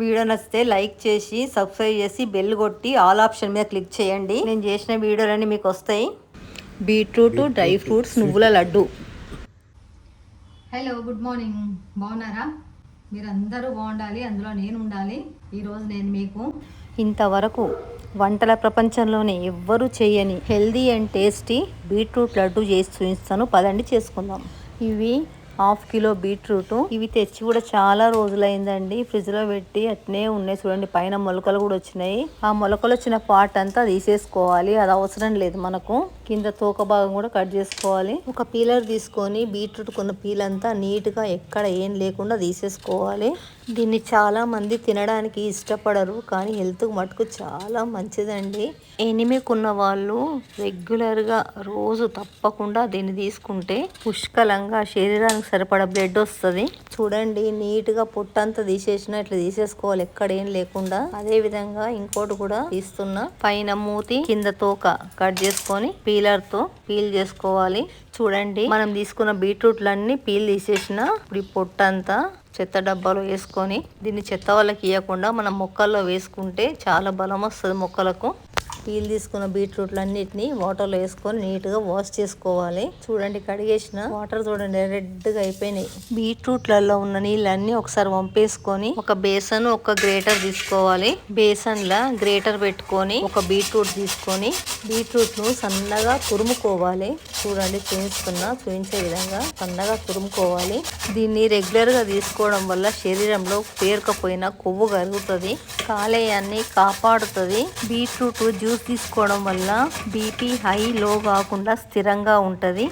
Video నచ్చితే like చేసి subscribe చేసి బెల్ కొట్టి ఆల్ ఆప్షన్ మీద క్లిక్ చేయండి. నేను చేసిన వీడియోలన్నీ మీకు వస్తాయి. బీట్రూట్ డ్రై ఫ్రూట్స్ నువ్వుల లడ్డు. Hello good morning. బాగున్నారా? మీరు అందరూ బాగుండాలి అందులో నేను ఉండాలి. ఈరోజు నేను మీకు ఇంతవరకు వంటల ప్రపంచంలోనే ఎవ్వరూ చేయని healthy and tasty beetroot laddu చేసి చూపిస్తాను. పదండి చేసుకుందాం. ఇవి హాఫ్ కిలో బీట్రూట్. ఇవి తెచ్చి కూడా చాలా రోజులైందండి. ఫ్రిడ్జ్లో పెట్టి అట్నే ఉన్నాయి చూడండి. పైన మొలకలు కూడా వచ్చినాయి. ఆ మొలకలు వచ్చిన పార్ట్ అంతా తీసేసుకోవాలి. అది అవసరం లేదు మనకు. కింద తోక భాగం కూడా కట్ చేసుకోవాలి. ఒక పీలర్ తీసుకొని బీట్రూట్ కొన్న పీల్ అంతా నీట్గా ఎక్కడ ఏం లేకుండా తీసేసుకోవాలి. దీన్ని చాలామంది తినడానికి ఇష్టపడరు కానీ హెల్త్ మటుకు చాలా మంచిదండి. ఎనిమిక్ ఉన్న వాళ్ళు రెగ్యులర్గా రోజు తప్పకుండా దీన్ని తీసుకుంటే పుష్కలంగా శరీరానికి సరిపడా బ్లడ్ వస్తుంది. చూడండి నీట్గా పొట్టంతా తీసేసిన ఇట్లా తీసేసుకోవాలి ఎక్కడ ఏం లేకుండా. అదే విధంగా ఇంకోటి కూడా తీస్తున్నా. పైన మూతి కింద తోక కట్ చేసుకొని పీల్ తో పీల్ చేసుకోవాలి. చూడండి మనం తీసుకున్న బీట్రూట్లన్నీ పీల్ తీసేసిన ఇప్పుడు పొట్టంతా చెత్త డబ్బాలో వేసుకొని దీన్ని చెత్త వాళ్ళకి ఇవ్వకుండా మనం మొక్కల్లో వేసుకుంటే చాలా బలం వస్తుంది మొక్కలకు. పీల్ తీసుకున్న బీట్రూట్లన్నిటిని వాటర్లో వేసుకొని నీట్గా వాష్ చేసుకోవాలి. చూడండి కడిగేసిన వాటర్ చూడండి రెడ్గా అయిపోయినాయి. బీట్రూట్లలో ఉన్న నీళ్ళన్నీ ఒకసారి వంపేసుకొని ఒక బేసన్ ఒక గ్రేటర్ తీసుకోవాలి. బేసన్ లా గ్రేటర్ పెట్టుకొని ఒక బీట్రూట్ తీసుకొని బీట్రూట్ను సన్నగా తురుముకోవాలి. చూడండి చూపిస్తున్నా చూపించే విధంగా సన్నగా తురుముకోవాలి. దీన్ని రెగ్యులర్గా తీసుకోవడం వల్ల శరీరంలో పేరుకపోయిన కొవ్వు కరుగుతుంది కాలేయాన్ని కాపాడుతుంది. బీట్రూట్ జ్యూస్ తీసుకోవడం వల్ల బీపీ హై లో కాకుండా స్థిరంగా ఉంటుంది.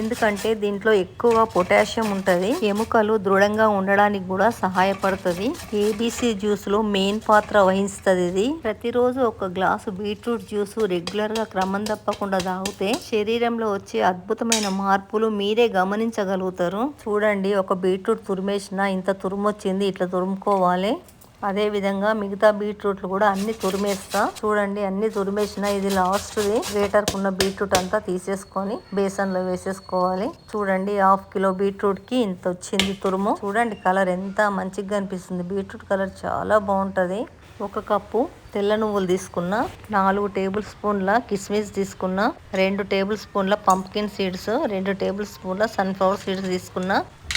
ఎందుకంటే దీంట్లో ఎక్కువగా పొటాషియం ఉంటుంది. ఎముకలు దృఢంగా ఉండడానికి కూడా సహాయపడుతుంది. ఏబీసీ జ్యూస్లో మెయిన్ పాత్ర వహిస్తుంది ఇది. ప్రతిరోజు ఒక గ్లాసు బీట్రూట్ జ్యూస్ రెగ్యులర్గా క్రమం తప్పకుండా తాగితే శరీరంలో వచ్చే అద్భుతమైన మార్పులు మీరే గమనించగలుగుతారు. చూడండి ఒక బీట్రూట్ తురిమేసిన ఇంత తురుమొచ్చింది ఇట్లా తురుముకోవాలి. అదే విధంగా మిగతా బీట్రూట్లు కూడా అన్ని తురిమేస్తా. చూడండి అన్ని తురిమేసిన ఇది లాస్ట్ది గ్రేటర్ కున్న బీట్రూట్ అంతా తీసేసుకొని బేసన్లో వేసేసుకోవాలి. చూడండి హాఫ్ కిలో బీట్రూట్కి ఇంత వచ్చింది తురుము. చూడండి కలర్ ఎంత మంచిగా అనిపిస్తుంది. బీట్రూట్ కలర్ చాలా బాగుంటది. ఒక కప్పు తెల్ల నువ్వులు తీసుకున్న నాలుగు టేబుల్ స్పూన్ల కిస్మిస్ తీసుకున్న రెండు టేబుల్ స్పూన్ల పంప్కిన్ సీడ్స్ రెండు టేబుల్ స్పూన్ల సన్ఫ్లవర్ సీడ్స్ తీసుకున్న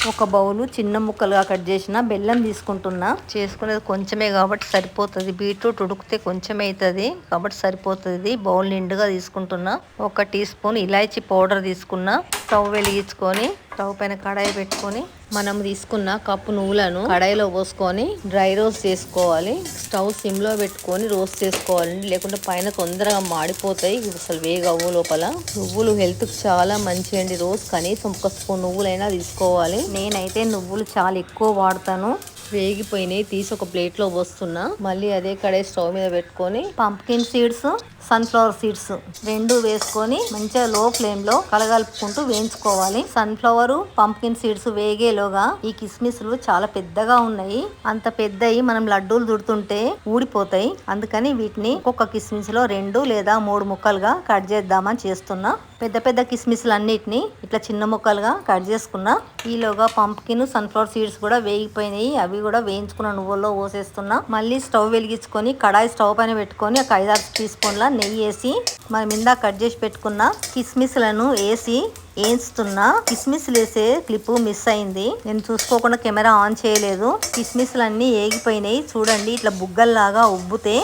ఒక బౌలు చిన్న ముక్కలుగా కట్ చేసిన బెల్లం తీసుకుంటున్నా. చేసుకునేది కొంచెమే కాబట్టి సరిపోతుంది. బీట్రూట్ ఉడికితే కొంచెం అవుతుంది కాబట్టి సరిపోతుంది. బౌల్ నిండుగా తీసుకుంటున్నా. ఒక టీ స్పూన్ ఇలాచీ పౌడర్ తీసుకున్నా. స్టవ్ వెలిగించుకొని స్టవ్ పైన కడాయి పెట్టుకొని మనం తీసుకున్న కప్పు నువ్వులను కడాయిలో పోసుకొని డ్రై రోస్ట్ చేసుకోవాలి. స్టవ్ సిమ్లో పెట్టుకొని రోస్ట్ చేసుకోవాలండి లేకుంటే పైన తొందరగా మాడిపోతాయి. అసలు వేగవు లోపల. నువ్వులు హెల్త్కి చాలా మంచి అండి. రోజు కనీసం ఒక స్పూన్ నువ్వులైనా తీసుకోవాలి. నేనైతే నువ్వులు చాలా ఎక్కువ వాడతాను. వేగిపోయినాయి. తీసి ఒక ప్లేట్లో పోస్తున్నా. మళ్ళీ అదే కడే స్టవ్ మీద పెట్టుకొని పంప్కిన్ సీడ్స్ సన్ఫ్లవర్ సీడ్స్ రెండు వేసుకొని మంచిగా లో ఫ్లేమ్లో కలగలుపుకుంటూ వేయించుకోవాలి. సన్ఫ్లవర్ పంప్కిన్ సీడ్స్ వేగేలోగా ఈ కిస్మిస్లు చాలా పెద్దగా ఉన్నాయి. అంత పెద్దయి మనం లడ్డూలు దుడుతుంటే ఊడిపోతాయి. అందుకని వీటిని ఒక్కొక్క కిస్మిస్లో రెండు లేదా మూడు ముక్కలుగా కట్ చేద్దామని చేస్తున్నా. పెద్ద పెద్ద కిస్మిస్లు అన్నిటిని ఇట్లా చిన్న ముక్కలుగా కట్ చేసుకున్నా. ఈలోగా పంప్కిన్ సన్ఫ్లవర్ సీడ్స్ కూడా వేగిపోయినాయి. అవి అవి కూడా వేయించుకున్న నువ్వుల్లో పోసేస్తున్నా. మళ్ళీ స్టవ్ వెలిగించుకొని కడాయి స్టవ్ పైన పెట్టుకొని ఒక ఐదారు టీ స్పూన్ల నెయ్యి వేసి మనం ఇందా కట్ చేసి పెట్టుకున్న కిస్మిస్లను వేసి వేయిస్తున్నా కిస్మిస్లు వేసే క్లిప్ మిస్ అయింది. నేను చూసుకోకుండా కెమెరా ఆన్ చేయలేదు. కిస్మిస్లు అన్నీ వేగిపోయినాయి చూడండి ఇట్లా బుగ్గల్లాగా ఉబ్బుతే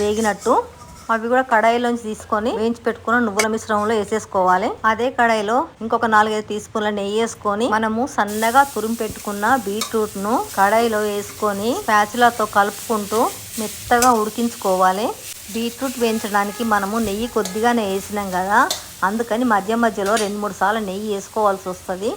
వేగినట్టు. అవి కూడా కడాయిలోంచి తీసుకొని వేయించి పెట్టుకున్న నువ్వుల మిశ్రమంలో వేసేసుకోవాలి. అదే కడాయిలో ఇంకొక నాలుగైదు టీ స్పూన్ల నెయ్యి వేసుకొని మనము సన్నగా తురిమి పెట్టుకున్న బీట్రూట్ను కడాయిలో వేసుకొని ప్యాచులతో కలుపుకుంటూ మెత్తగా ఉడికించుకోవాలి. బీట్రూట్ వేయించడానికి మనము నెయ్యి కొద్దిగానే వేసినాం కదా అందుకని మధ్య మధ్యలో రెండు మూడు సార్లు నెయ్యి వేసుకోవాల్సి వస్తుంది.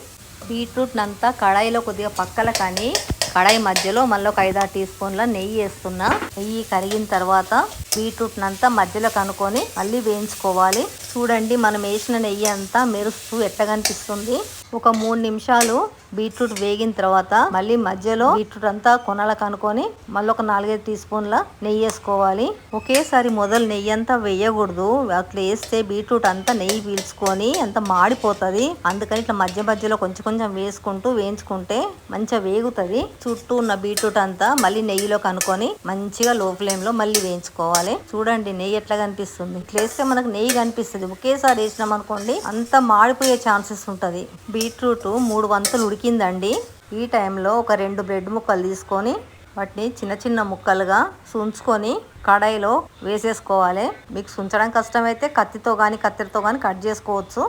బీట్రూట్నంతా కడాయిలో కొద్దిగా పక్కల కానీ కడాయి మధ్యలో మళ్ళీ ఒక ఐదారు టీ స్పూన్ల నెయ్యి వేస్తున్నా. నెయ్యి కరిగిన తర్వాత బీట్రూట్ అంతా మధ్యలో కనుక్కొని మళ్ళీ వేయించుకోవాలి. చూడండి మనం వేసిన నెయ్యి అంతా మెరుస్తూ ఎట్టగనిపిస్తుంది ఒక మూడు నిమిషాలు బీట్రూట్ వేగిన తర్వాత మళ్ళీ మధ్యలో బీట్రూట్ అంతా కొనల కనుకొని మళ్ళీ ఒక నాలుగైదు టీ స్పూన్ల నెయ్యి వేసుకోవాలి. ఒకేసారి మొదలు నెయ్యి అంతా వేయకూడదు. అట్లా వేస్తే బీట్రూట్ అంతా నెయ్యి పీల్చుకొని అంత మాడిపోతుంది. అందుకని ఇట్లా మధ్య మధ్యలో కొంచెం కొంచెం వేసుకుంటూ వేయించుకుంటే మంచిగా వేగుతుంది. చుట్టూ ఉన్న బీట్రూట్ అంతా మళ్ళీ నెయ్యిలో కనుకొని మంచిగా లో ఫ్లేమ్లో మళ్ళీ వేయించుకోవాలి. చూడండి నెయ్యి ఎట్లా కనిపిస్తుంది. ఇట్లా వేస్తే మనకు నెయ్యి కనిపిస్తుంది. ఒకేసారి వేసినాం అనుకోండి అంత మాడిపోయే ఛాన్సెస్ ఉంటుంది. బీట్రూట్ మూడు వంతులు ఉడికిందండి. ఈ టైంలో ఒక రెండు బ్రెడ్ ముక్కలు తీసుకొని వాటిని చిన్న చిన్న ముక్కలుగా సుంచుకొని కడాయిలో వేసేసుకోవాలి. మీకు సుంచడం కష్టమైతే కత్తితో కానీ కత్తెరతో కానీ కట్ చేసుకోవచ్చు.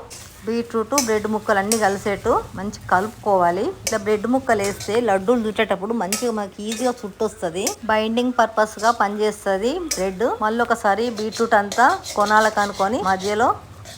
బీట్రూట్ బ్రెడ్ ముక్కలు అన్నీ కలిసేట్టు మంచి కలుపుకోవాలి. ఇట్లా బ్రెడ్ ముక్కలు వేస్తే లడ్డూలు చుట్టేటప్పుడు మంచిగా మనకి ఈజీగా చుట్టొస్తుంది. బైండింగ్ పర్పస్గా పనిచేస్తుంది బ్రెడ్. మళ్ళీ ఒకసారి బీట్రూట్ అంతా కొనాలకనుకొని మధ్యలో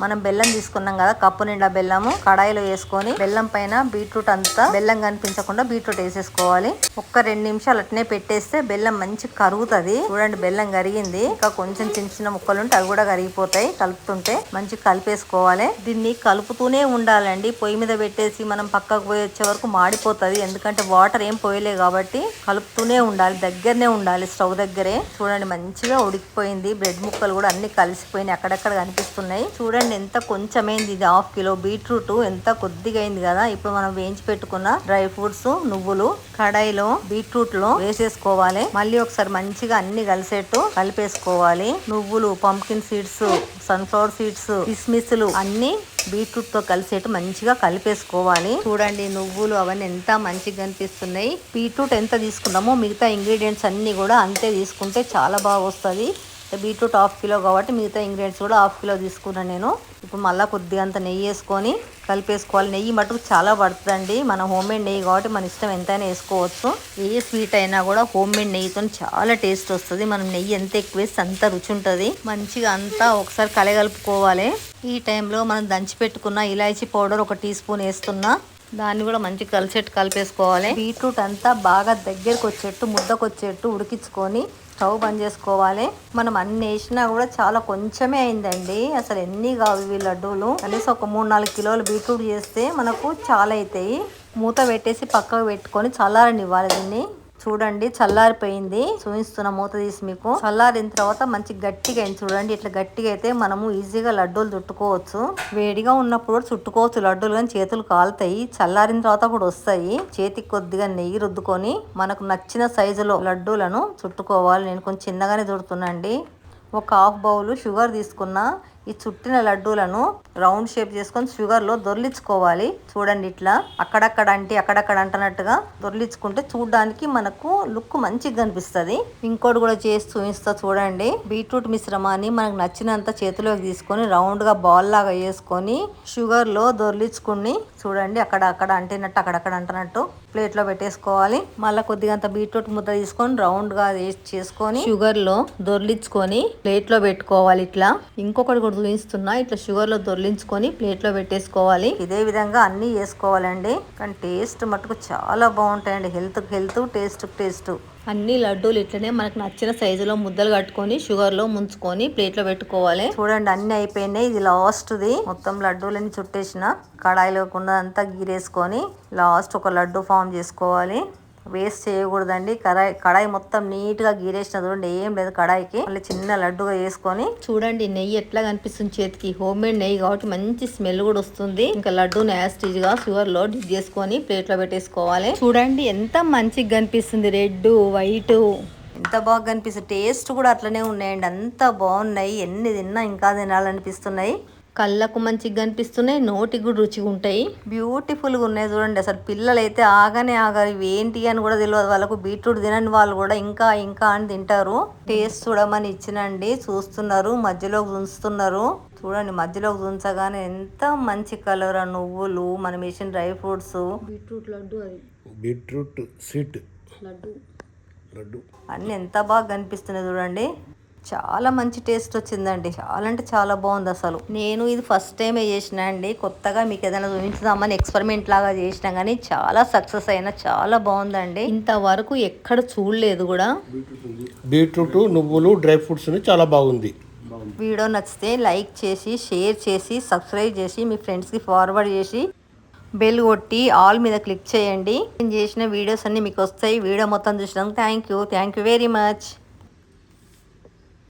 మనం బెల్లం తీసుకున్నాం కదా కప్పు నిండా బెల్లము కడాయిలో వేసుకొని బెల్లం పైన బీట్రూట్ అంతా బెల్లం కనిపించకుండా బీట్రూట్ వేసేసుకోవాలి. ఒక్క రెండు నిమిషాలు అట్నే పెట్టేస్తే బెల్లం మంచి కరుగుతుంది. చూడండి బెల్లం కరిగింది. ఇంకా కొంచెం చిన్న చిన్న ముక్కలు ఉంటే అవి కూడా కరిగిపోతాయి కలుపుతుంటే మంచి కలిపేసుకోవాలి. దీన్ని కలుపుతూనే ఉండాలండి. పొయ్యి మీద పెట్టేసి మనం పక్కకు పోయి వచ్చే వరకు మాడిపోతుంది. ఎందుకంటే వాటర్ ఏం పోయలే కాబట్టి కలుపుతూనే ఉండాలి దగ్గరనే ఉండాలి స్టవ్ దగ్గరే. చూడండి మంచిగా ఉడికిపోయింది. బ్రెడ్ ముక్కలు కూడా అన్ని కలిసిపోయినాయి అక్కడక్కడ కనిపిస్తున్నాయి. చూడండి ఎంత కొంచెమైంది ఇది. హాఫ్ కిలో బీట్రూట్ ఎంత కొద్దిగా అయింది కదా. ఇప్పుడు మనం వేయించి పెట్టుకున్న డ్రై ఫ్రూట్స్ నువ్వులు కడాయిలో బీట్రూట్లో వేసేసుకోవాలి. మళ్ళీ ఒకసారి మంచిగా అన్ని కలిసేట్టు కలిపేసుకోవాలి. నువ్వులు పంకిన్ సీడ్స్ సన్ఫ్లవర్ సీడ్స్ కిస్మిస్లు అన్ని బీట్రూట్తో కలిసేట్టు మంచిగా కలిపేసుకోవాలి. చూడండి నువ్వులు అవన్నీ ఎంత మంచిగా కనిపిస్తున్నాయి. బీట్రూట్ ఎంత తీసుకున్నామో మిగతా ఇంగ్రీడియంట్స్ అన్ని కూడా అంతే తీసుకుంటే చాలా బాగా వస్తుంది. బీట్రూట్ హాఫ్ కిలో కాబట్టి మిగతా ఇంగ్రీడియంట్స్ కూడా హాఫ్ కిలో తీసుకున్నాను నేను. ఇప్పుడు మళ్ళీ కొద్దిగా అంత నెయ్యి వేసుకొని కలిపేసుకోవాలి. నెయ్యి మటుకు చాలా పడుతుందండి. మన హోమ్ మేడ్ నెయ్యి కాబట్టి మన ఇష్టం ఎంతైనా వేసుకోవచ్చు. ఏ స్వీట్ అయినా కూడా హోమ్ మేడ్ నెయ్యితో చాలా టేస్ట్ వస్తుంది. మనం నెయ్యి ఎంత ఎక్కువ వేస్తే అంత రుచి ఉంటుంది. మంచిగా అంతా ఒకసారి కలగలుపుకోవాలి. ఈ టైంలో మనం దంచి పెట్టుకున్న ఇలాచీ పౌడర్ ఒక టీ స్పూన్ వేస్తున్నా. దాన్ని కూడా మంచి కలిసేట్టు కలిపేసుకోవాలి. బీట్రూట్ అంతా బాగా దగ్గరకు వచ్చేట్టు ముద్దకు వచ్చేట్టు ఉడికించుకొని స్టవ్ బంద్ చేసుకోవాలి. మనం అన్ని వేసినా కూడా చాలా కొంచెమే అయిందండి. అసలు ఎన్ని కావు ఇవి లడ్డూలు? కనీసం ఒక మూడు నాలుగు కిలోలు బీట్రూట్ చేస్తే మనకు చాలా అవుతాయి. మూత పెట్టేసి పక్కకు పెట్టుకొని చల్లారనివ్వాలి దీన్ని. చూడండి చల్లారిపోయింది. చూపిస్తున్న మూత తీసి మీకు. చల్లారిన తర్వాత మంచి గట్టిగా అయింది. చూడండి ఇట్లా గట్టిగా అయితే మనము ఈజీగా లడ్డూలు చుట్టుకోవచ్చు. వేడిగా ఉన్నప్పుడు చుట్టుకోవచ్చు. లడ్డూలు కానీ చేతులు కాలుతాయి. చల్లారిన తర్వాత కూడా వస్తాయి. చేతికి కొద్దిగా నెయ్యి రుద్దుకొని మనకు నచ్చిన సైజులో లడ్డూలను చుట్టుకోవాలి. నేను కొంచెం చిన్నగానే చుడుతున్నాండి ఒక హాఫ్ బౌల్ షుగర్ తీసుకున్నా. ఈ చుట్టిన లడ్డూలను రౌండ్ షేప్ చేసుకొని షుగర్లో దొర్లించుకోవాలి. చూడండి ఇట్లా అక్కడక్కడ అంటే అక్కడక్కడ అంటున్నట్టుగా దొర్లించుకుంటే చూడడానికి మనకు లుక్ మంచిగా కనిపిస్తుంది. ఇంకోటి కూడా చేసి చూపిస్తా చూడండి. బీట్రూట్ మిశ్రమాన్ని మనకు నచ్చినంత చేతిలోకి తీసుకొని రౌండ్గా బాల్ లాగా వేసుకొని షుగర్లో దొర్లించుకుని చూడండి అక్కడ అక్కడ అంటినట్టు అక్కడక్కడ అంటున్నట్టు ప్లేట్లో పెట్టేసుకోవాలి. మళ్ళీ కొద్దిగా అంత బీట్రూట్ ముద్ద తీసుకొని రౌండ్గా చేసుకొని షుగర్లో దొర్లించుకొని ప్లేట్లో పెట్టుకోవాలి ఇట్లా. ఇంకొకటి కూడా చూపిస్తున్నా ఇట్లా షుగర్లో దొర్లించుకొని ప్లేట్లో పెట్టేసుకోవాలి. ఇదే విధంగా అన్నీ వేసుకోవాలండి. కానీ టేస్ట్ మటుకు చాలా బాగుంటాయండి. హెల్త్ హెల్త్ టేస్ట్ టేస్ట్ అన్ని లడ్డూలు ఇట్లనే మనకు నచ్చిన సైజులో ముద్దలు కట్టుకొని షుగర్లో ముంచుకొని ప్లేట్లో పెట్టుకోవాలి. చూడండి అన్ని అయిపోయినాయి. ఇది లాస్ట్ది. మొత్తం లడ్డూలని చుట్టేసిన కడాయిలో అంతా గీరేసుకొని లాస్ట్ ఒక లడ్డు ఫామ్ చేసుకోవాలి. వేస్ట్ చేయకూడదండి. కడాయి కడాయి మొత్తం నీట్గా గీరేసిన చూడండి ఏం లేదు కడాయికి. మళ్ళీ చిన్న లడ్డుగా వేసుకొని చూడండి నెయ్యి ఎట్లా కనిపిస్తుంది చేతికి. హోమ్ మేడ్ నెయ్యి కాబట్టి మంచి స్మెల్ కూడా వస్తుంది. ఇంకా లడ్డు యాస్టీజ్గా షుగర్లో డిప్ చేసుకొని ప్లేట్లో పెట్టేసుకోవాలి. చూడండి ఎంత మంచిగా కనిపిస్తుంది. రెడ్ వైట్ ఎంత బాగా కనిపిస్తుంది. టేస్ట్ కూడా అట్లనే ఉన్నాయండి. అంత బాగున్నాయి. ఎన్ని తిన్నా ఇంకా తినాలనిపిస్తున్నాయి. కళ్ళకు మంచిగా కనిపిస్తున్నాయి నోటికి కూడా రుచిగా ఉంటాయి. బ్యూటిఫుల్గా ఉన్నాయి చూడండి అసలు పిల్లలు అయితే ఆగానే ఆగారు. ఇవి ఏంటి అని కూడా తెలియదు. వాళ్ళకు బీట్రూట్ తినని వాళ్ళు కూడా ఇంకా ఇంకా అని తింటారు. టేస్ట్ చూడమని ఇచ్చినండి చూస్తున్నారు మధ్యలోకి ఉంచుతున్నారు చూడండి మధ్యలోకి ఉంచగానే ఎంత మంచి కలర్ ఆ నువ్వులు మనం వేసిన డ్రై ఫ్రూట్స్. బీట్రూట్ లడ్డు అది. Beetroot sweet. లడ్డు. లడ్డు. అన్నీ ఎంత బాగా కనిపిస్తున్నాయి చూడండి. చాలా మంచి టేస్ట్ వచ్చిందండి. చాలా అంటే చాలా బాగుంది అసలు. నేను ఇది ఫస్ట్ టైమే చేసిన అండి. కొత్తగా మీకు ఏదైనా చూపించుదామని ఎక్స్పెరిమెంట్ లాగా చేసినా కానీ చాలా సక్సెస్ అయినా చాలా బాగుందండి. ఇంతవరకు ఎక్కడ చూడలేదు కూడా. బీట్రూట్ నువ్వులు డ్రై ఫ్రూట్స్ చాలా బాగుంది. వీడియో నచ్చితే లైక్ చేసి షేర్ చేసి సబ్స్క్రైబ్ చేసి మీ ఫ్రెండ్స్కి ఫార్వర్డ్ చేసి బెల్ కొట్టి ఆల్ మీద క్లిక్ చేయండి. నేను చేసిన వీడియోస్ అన్నీ మీకు వస్తాయి. వీడియో మొత్తం చూసినాక thank you thank you very much